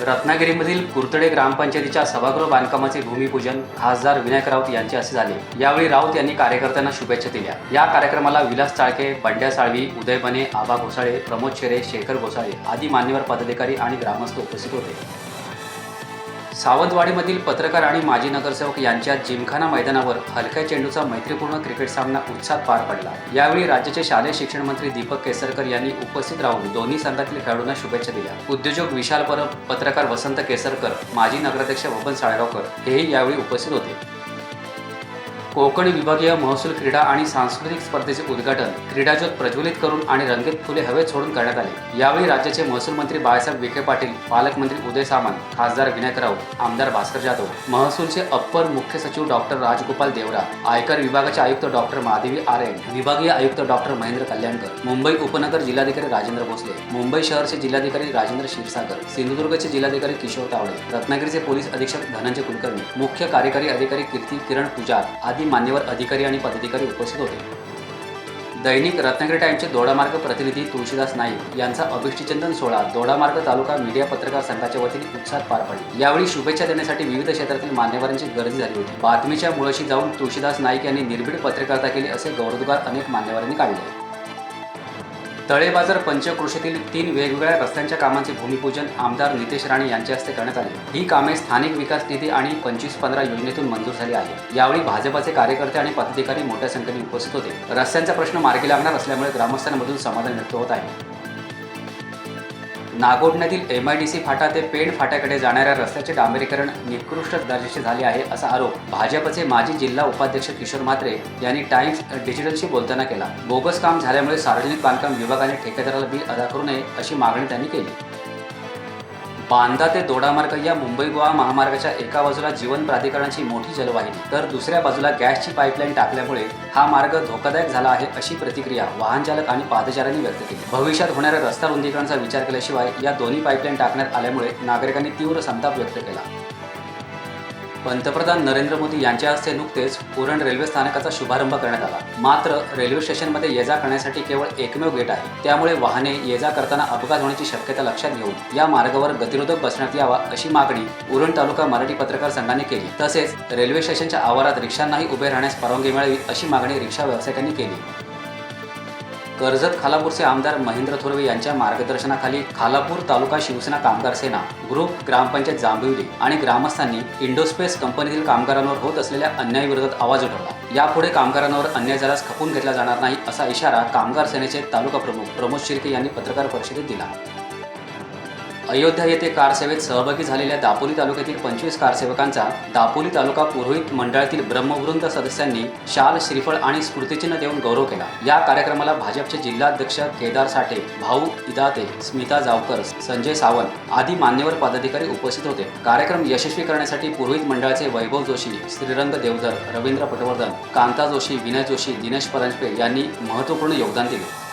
रत्नागिरीमधील कुर्तडे ग्रामपंचायतीच्या सभागृह बांधकामाचे भूमिपूजन खासदार विनायक राऊत यांचे असे झाले. यावेळी राऊत यांनी कार्यकर्त्यांना शुभेच्छा दिल्या. या कार्यक्रमाला विलास चाळके बंड्या साळवी उदय बने आबा घोसाळे प्रमोद शेरे शेखर घोसाळे आदी मान्यवर पदाधिकारी आणि ग्रामस्थ उपस्थित होते. सावंतवाडीमधील पत्रकार आणि माजी नगरसेवक यांच्यात जिमखाना मैदानावर हलक्या चेंडूचा मैत्रीपूर्ण क्रिकेट सामना उत्साहात पार पडला. यावेळी राज्याचे शालेय शिक्षण मंत्री दीपक केसरकर यांनी उपस्थित राहून दोन्ही संघातील खेळाडूंना शुभेच्छा दिल्या. उद्योजक विशाल परब पत्रकार वसंत केसरकर माजी नगराध्यक्ष बबन साळगावकर हेही यावेळी उपस्थित होते. कोकण विभागीय महसूल क्रीडा आणि सांस्कृतिक स्पर्धेचे उद्घाटन क्रीडाज्योत प्रज्वलित करून आणि रंगीत फुले हवेत सोडून करण्यात आले. यावेळी राज्याचे महसूल मंत्री बाळासाहेब विखे पाटील पालकमंत्री उदय सामंत खासदार विनायक राऊत आमदार भास्कर जाधव महसूलचे अप्पर मुख्य सचिव डॉक्टर राजगोपाल देवरा आयकर विभागाचे आयुक्त डॉक्टर महादेवी आर एन विभागीय आयुक्त डॉक्टर महेंद्र कल्याणकर मुंबई उपनगर जिल्हाधिकारी राजेंद्र भोसले मुंबई शहरचे जिल्हाधिकारी राजेंद्र क्षीरसागर सिंधुदुर्गचे जिल्हाधिकारी किशोर तावडे रत्नागिरीचे पोलीस अधीक्षक धनंजय कुलकर्णी मुख्य कार्यकारी अधिकारी कीर्ती किरण पुजार आदी मान्यवर अधिकारी आणि पदाधिकारी उपस्थित होते. दैनिक रत्नागिरी टाईमचे दोडामार्ग प्रतिनिधी तुळशीदास नाईक यांचा अभिष्टीचंदन सोहळा दोडामार्ग तालुका मीडिया पत्रकार संघाच्या वतीने उत्साहात पार पडले. यावेळी शुभेच्छा देण्यासाठी विविध क्षेत्रातील मान्यवरांची गर्दी झाली होती. बातमीच्या मुळाशी जाऊन तुळशीदास नाईक यांनी निर्भीड पत्रकारिता केली असे गौरवोद्गार अनेक मान्यवरांनी काढले. तळेबाजार पंचक्रोशीतील तीन वेगवेगळ्या रस्त्यांच्या कामांचे भूमिपूजन आमदार नितेश राणे यांच्या हस्ते करण्यात आले. ही कामे स्थानिक विकास निधी आणि पंचवीस पंधरा योजनेतून मंजूर झाली आहे यावेळी भाजपाचे कार्यकर्ते आणि पदाधिकारी मोठ्या संख्येने उपस्थित होते. रस्त्यांचा प्रश्न मार्गी लागणार असल्यामुळे ग्रामस्थांमधून समाधान व्यक्त होत आहे. नागोडण्यातील एम आय डी सी फाटा ते पेण फाट्याकडे जाणाऱ्या रस्त्याचे डांबरीकरण निकृष्ट दर्जाचे झाले आहे असा आरोप भाजपचे माजी जिल्हा उपाध्यक्ष किशोर म्हात्रे यांनी टाइम्स डिजिटलशी बोलताना केला. बोगस काम झाल्यामुळे सार्वजनिक बांधकाम विभागाने ठेकेदाराला बिल अदा करू नये अशी मागणी त्यांनी केली. बांदा ते दोडामार्ग या मुंबई गोवा महामार्गाच्या एका बाजूला जीवन प्राधिकरणाची मोठी जलवाहिनी तर दुसऱ्या बाजूला गॅसची पाईपलाईन टाकल्यामुळे हा मार्ग धोकादायक झाला आहे अशी प्रतिक्रिया वाहन चालक आणि पादचाऱ्यांनी व्यक्त केली. भविष्यात होणाऱ्या रस्ता रुंदीकरणाचा विचार केल्याशिवाय या दोन्ही पाईपलाईन टाकण्यात आल्यामुळे नागरिकांनी तीव्र संताप व्यक्त केला. पंतप्रधान नरेंद्र मोदी यांच्या हस्ते नुकतेच पुरण रेल्वे स्थानकाचा शुभारंभ करण्यात आला. मात्र रेल्वे स्टेशनमध्ये ये जा करण्यासाठी केवळ एकमेव गेट आहे. त्यामुळे वाहने ये जा करताना अपघात होण्याची शक्यता लक्षात घेऊन या मार्गावर गतिरोधक बसण्यात यावा अशी मागणी उरण तालुका मराठी पत्रकार संघाने केली. तसेच रेल्वे स्टेशनच्या आवारात रिक्षांनाही उभे राहण्यास परवानगी मिळावी अशी मागणी रिक्षा व्यावसायिकांनी केली. कर्जत खालापूरचे आमदार महेंद्र थोरवे यांच्या मार्गदर्शनाखाली खालापूर तालुका शिवसेना कामगार सेना ग्रुप ग्रामपंचायत जांभिवली आणि ग्रामस्थांनी इंडोस्पेस कंपनीतील कामगारांवर होत असलेल्या अन्यायाविरोधात आवाज उठवला. यापुढे कामगारांवर अन्याय झाल्यास खपून घेतला जाणार नाही असा इशारा कामगार सेनेचे तालुका प्रमुख प्रमोद शिर्के यांनी पत्रकार परिषदेत दिला. अयोध्या येथे कारसेवेत सहभागी झालेल्या दापोली तालुक्यातील पंचवीस कारसेवकांचा दापोली तालुका पुरोहित मंडळातील ब्रह्मवृंद सदस्यांनी शाल श्रीफळ आणि स्मृतिचिन्ह देऊन गौरव केला. या कार्यक्रमाला भाजपचे जिल्हाध्यक्ष केदार साठे भाऊ इदाते स्मिता जावकर संजय सावंत आदी मान्यवर पदाधिकारी उपस्थित होते. कार्यक्रम यशस्वी करण्यासाठी पुरोहित मंडळाचे वैभव जोशी श्रीरंग देवधर रवींद्र पटवर्धन कांता जोशी विनय जोशी दिनेश परांजपे यांनी महत्त्वपूर्ण योगदान दिले.